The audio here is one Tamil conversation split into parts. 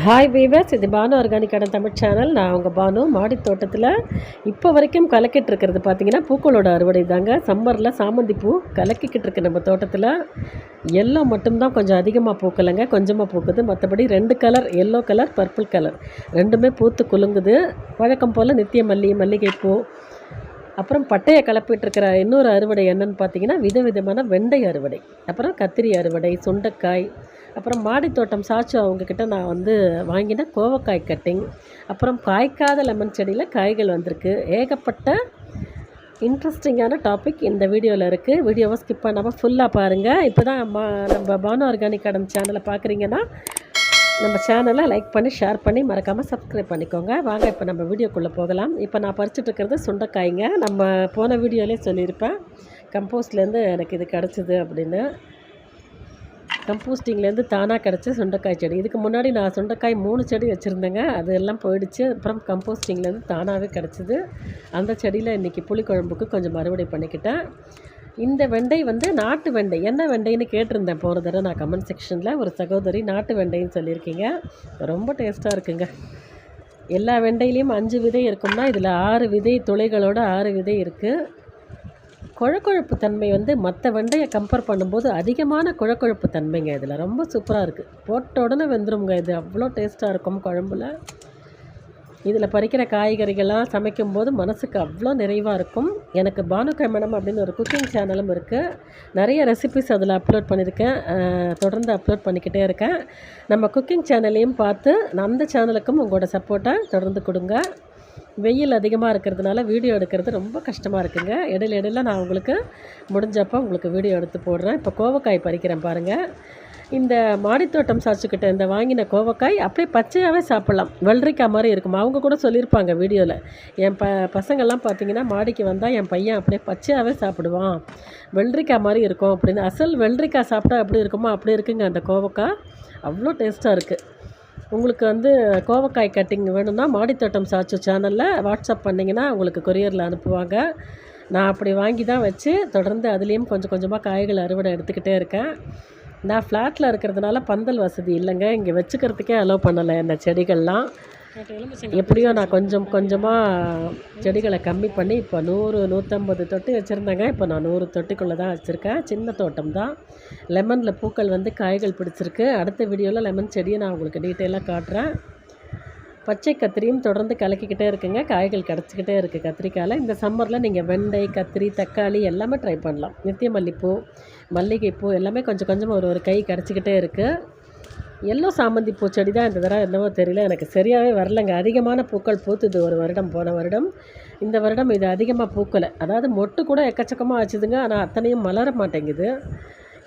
ஹாய் வீவர்ஸ் இது பானு ஆர்கானிக்கான தமிழ் சேனல் நான் உங்கள் பானு. மாடி தோட்டத்தில் இப்போ வரைக்கும் கலக்கிட்டு இருக்கிறது பார்த்தீங்கன்னா பூக்களோட அறுவடை தாங்க. சம்மரில் சாமந்தி பூ கலக்கிக்கிட்டு இருக்கு நம்ம தோட்டத்தில். எல்லோ மட்டும்தான் கொஞ்சம் அதிகமாக பூக்கலைங்க. கொஞ்சமாக பூக்குது. மற்றபடி ரெண்டு colour yellow colour purple colour ரெண்டுமே பூத்து குலுங்குது. வழக்கம் போல் நித்திய மல்லி மல்லிகைப்பூ. அப்புறம் பட்டையை கலப்பிட்டுருக்கிற இன்னொரு அறுவடை என்னன்னு பார்த்தீங்கன்னா விதவிதமான வெண்டை அறுவடை. அப்புறம் கத்திரி அறுவடை சுண்டைக்காய் அப்புறம் மாடித்தோட்டம் சாச்சு அவங்கக்கிட்ட நான் வந்து வாங்கின கோவக்காய் கட்டிங். அப்புறம் காய்க்காத லெமன் செடியில் காய்கள் வந்திருக்கு. ஏகப்பட்ட இன்ட்ரெஸ்டிங்கான டாபிக் இந்த வீடியோவில் இருக்குது வீடியோவை ஸ்கிப் பண்ணாமல் ஃபுல்லாக பாருங்கள் இப்போ தான் மா நம்ம பானு ஆர்கானிக் கடம் சேனலை பார்க்குறீங்கன்னா நம்ம சேனலை லைக் பண்ணி ஷேர் பண்ணி மறக்காமல் சப்ஸ்கிரைப் பண்ணிக்கோங்க. வாங்க இப்போ நம்ம வீடியோக்குள்ளே போகலாம். இப்போ நான் பறிச்சுட்டு இருக்கிறது சுண்டைக்காய்ங்க. நம்ம போன வீடியோலேயே சொல்லியிருப்பேன். கம்போஸ்ட்லேருந்து எனக்கு இது கிடச்சிது அப்படின்னு. கம்போஸ்டிங்லேருந்து தானாக கிடச்ச சுண்டைக்காய் செடி. இதுக்கு முன்னாடி நான் சுண்டைக்காய் மூணு செடி வச்சுருந்தேங்க. அது எல்லாம் போயிடுச்சு. அப்புறம் கம்போஸ்டிங்லேருந்து தானாகவே கிடச்சிது. அந்த செடியில் இன்றைக்கி புளிக்குழம்புக்கு கொஞ்சம் மறுபடி பண்ணிக்கிட்டேன். இந்த வெண்டை வந்து நாட்டு வெண்டை. என்ன வெண்டைன்னு கேட்டிருந்தேன். போகிற தடவை நான் கமெண்ட் செக்ஷனில் ஒரு சகோதரி நாட்டு வெண்டைன்னு சொல்லியிருக்கீங்க. ரொம்ப டேஸ்ட்டாக இருக்குங்க. எல்லா வெண்டையிலையும் அஞ்சு விதை இருக்கும்னா இதில் ஆறு விதை துளைகளோட ஆறு விதை இருக்குது கொழக்கொழுப்பு தன்மை வந்து மற்ற வெண்டையை கம்பேர் பண்ணும்போது அதிகமான கொழக்கொழுப்பு தன்மைங்க இதில். ரொம்ப சூப்பராக இருக்குது போட்ட உடனே வெந்துருங்க இது. அவ்வளோ டேஸ்ட்டாக இருக்கும் குழம்புல. இதில் பறிக்கிற காய்கறிகள்லாம் சமைக்கும்போது மனசுக்கு அவ்வளோ நிறைவாக இருக்கும். எனக்கு பானுக்கை மேடம் அப்படின்னு ஒரு குக்கிங் சேனலும் இருக்குது நிறைய ரெசிபிஸ் அதில் அப்லோட் பண்ணியிருக்கேன். தொடர்ந்து அப்லோட் பண்ணிக்கிட்டே இருக்கேன். நம்ம குக்கிங் சேனலையும் பார்த்து அந்த சேனலுக்கும் உங்களோட சப்போர்ட்டை தொடர்ந்து கொடுங்க. வெயில் அதிகமாக இருக்கிறதுனால வீடியோ எடுக்கிறது ரொம்ப கஷ்டமாக இருக்குங்க. இடையில இடையில நான் உங்களுக்கு முடிஞ்சப்போ உங்களுக்கு வீடியோ எடுத்து போடுறேன். இப்போ கோவக்காய் பறிக்கிறேன் பாருங்கள் இந்த மாடித்தோட்டம் சாச்சுக்கிட்ட இந்த வாங்கின கோவக்காய் அப்படியே பச்சையாகவே சாப்பிட்லாம். வெள்ளரிக்காய் மாதிரி இருக்கும். அவங்க கூட சொல்லியிருப்பாங்க வீடியோவில் என் ப பசங்கள்லாம் பார்த்தீங்கன்னா மாடிக்கு வந்தால் என் பையன் அப்படியே பச்சையாகவே சாப்பிடுவான். வெள்ளரிக்காய் மாதிரி இருக்கும் அப்படின்னு. அசல் வெள்ளரிக்காய் சாப்பிட்டா எப்படி இருக்குமோ அப்படி இருக்குங்க அந்த கோவக்காய். அவ்வளோ டேஸ்ட்டாக இருக்குது உங்களுக்கு வந்து கோவக்காய் கட்டிங் வேணும்னா மாடித்தோட்டம் சாச்சு சேனலில் வாட்ஸ்அப் பண்ணிங்கன்னா உங்களுக்கு கொரியரில் அனுப்புவாங்க. நான் அப்படி வாங்கி தான் வச்சு தொடர்ந்து அதுலேயும் கொஞ்சம் கொஞ்சமாக காய்கள் அறுவடை எடுத்துக்கிட்டே இருக்கேன். நான் ஃப்ளாட்டில் இருக்கிறதுனால பந்தல் வசதி இல்லைங்க. இங்கே வச்சுக்கிறதுக்கே அலோவ் பண்ணலை இந்த செடிகள்லாம். எப்படியோ நான் கொஞ்சம் கொஞ்சமாக செடிகளை கம்மி பண்ணி இப்போ நூறு நூற்றம்பது தொட்டி வச்சுருந்தேங்க. இப்போ நான் நூறு தொட்டிக்குள்ளே தான் வச்சுருக்கேன். சின்ன தோட்டம் தான். லெமனில் பூக்கள் வந்து காய்கள் பிடிச்சிருக்கு. அடுத்த வீடியோவில் லெமன் செடியை நான் உங்களுக்கு டீட்டெயிலாக காட்டுறேன். பச்சை கத்திரியும் தொடர்ந்து கலக்கிக்கிட்டே இருக்குங்க. காய்கள் கிடச்சிக்கிட்டே இருக்குது கத்திரிக்காயில். இந்த சம்மரில் நீங்கள் வெண்டை கத்திரி தக்காளி எல்லாமே ட்ரை பண்ணலாம். நித்திய மல்லிப்பூ மல்லிகைப்பூ எல்லாமே கொஞ்சம் கொஞ்சமாக ஒரு ஒரு கை கிடச்சிக்கிட்டே இருக்குது எல்லோ சாமந்தி பூச்செடி தான் இந்த தடவை என்னவோ தெரியல. எனக்கு சரியாகவே வரலங்க. அதிகமான பூக்கள் பூத்துது ஒரு வருடம் போன வருடம். இந்த வருடம் இது அதிகமாக பூக்கலை. அதாவது மொட்டு கூட எக்கச்சக்கமாக வச்சுதுங்க ஆனால் அத்தனையும் மலர மாட்டேங்குது.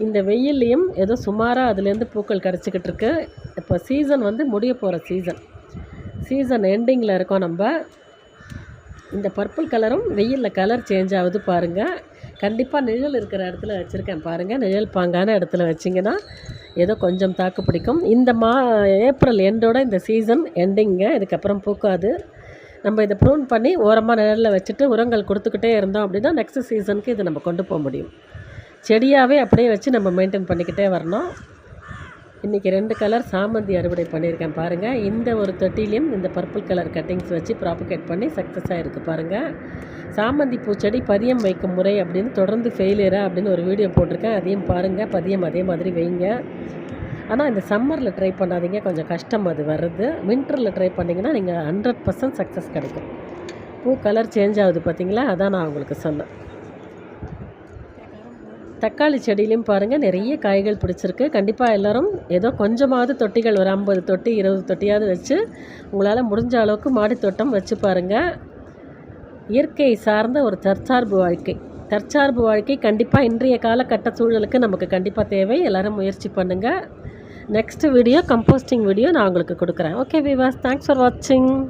இந்த வெயில்லையும் ஏதோ சுமாராக அதுலேருந்து பூக்கள் கிடச்சிக்கிட்டு இருக்கு. இப்போ சீசன் வந்து முடிய போகிற சீசன். சீசன் எண்டிங்கில் இருக்கோம் நம்ம. இந்த பர்பிள் கலரும் வெயிலில் கலர் சேஞ்ச் ஆகுது பாருங்கள் கண்டிப்பாக நிழல் இருக்கிற இடத்துல வச்சுருக்கேன் பாருங்கள் நிழல் பாங்கான இடத்துல வச்சிங்கன்னா ஏதோ கொஞ்சம் தாக்கு பிடிக்கும். இந்த மா ஏப்ரல் எண்டோட இந்த சீசன் எண்டிங்க இதுக்கப்புறம் பூக்காது. நம்ம இதை ப்ரூன் பண்ணி ஓரமாக நிழலில் வச்சுட்டு உரங்கள் கொடுத்துக்கிட்டே இருந்தோம் அப்படின்னா நெக்ஸ்ட் சீசனுக்கு இதை நம்ம கொண்டு போக முடியும். செடியாகவே அப்படியே வச்சு நம்ம மெயின்டைன் பண்ணிக்கிட்டே வரணும். இன்றைக்கி ரெண்டு கலர் சாமந்தி அறுவடை பண்ணியிருக்கேன் பாருங்கள் இந்த ஒரு தொட்டிலையும் இந்த பர்பிள் கலர் கட்டிங்ஸ் வச்சு ப்ராபகேட் பண்ணி சக்ஸஸ் ஆகிருக்கு பாருங்கள் சாமந்தி பூச்செடி பதியம் வைக்கும் முறை அப்படின்னு தொடர்ந்து ஃபெயிலியரா அப்படின்னு ஒரு வீடியோ போட்டிருக்கேன். அதையும் பாருங்கள் பதியம் அதே மாதிரி வைங்க. ஆனால் இந்த சம்மரில் ட்ரை பண்ணாதீங்க. கொஞ்சம் கஷ்டம் அது வருது வின்டரில் ட்ரை பண்ணிங்கன்னா நீங்கள் ஹண்ட்ரட் பர்சன்ட் சக்ஸஸ் கிடைக்கும். பூ கலர் சேஞ்ச் ஆகுது பார்த்தீங்களா அதான் நான் உங்களுக்கு சொன்னேன். தக்காளி செடியிலையும் பாருங்கள் நிறைய காய்கள் பிடிச்சிருக்கு. கண்டிப்பாக எல்லோரும் ஏதோ கொஞ்சமாவது தொட்டிகள் ஒரு ஐம்பது தொட்டி இருபது தொட்டியாவது வச்சு உங்களால் முடிஞ்ச அளவுக்கு மாடி தோட்டம் வச்சு பாருங்கள் இயற்கை சார்ந்த ஒரு தற்சார்பு வாழ்க்கை. தற்சார்பு வாழ்க்கை கண்டிப்பாக இன்றைய காலகட்ட சூழலுக்கு நமக்கு கண்டிப்பாக தேவை. எல்லோரும் முயற்சி பண்ணுங்கள் நெக்ஸ்ட் வீடியோ கம்போஸ்டிங் வீடியோ நான் உங்களுக்கு கொடுக்குறேன். ஓகே விவாஸ் தேங்க்ஸ் ஃபார் வாட்சிங்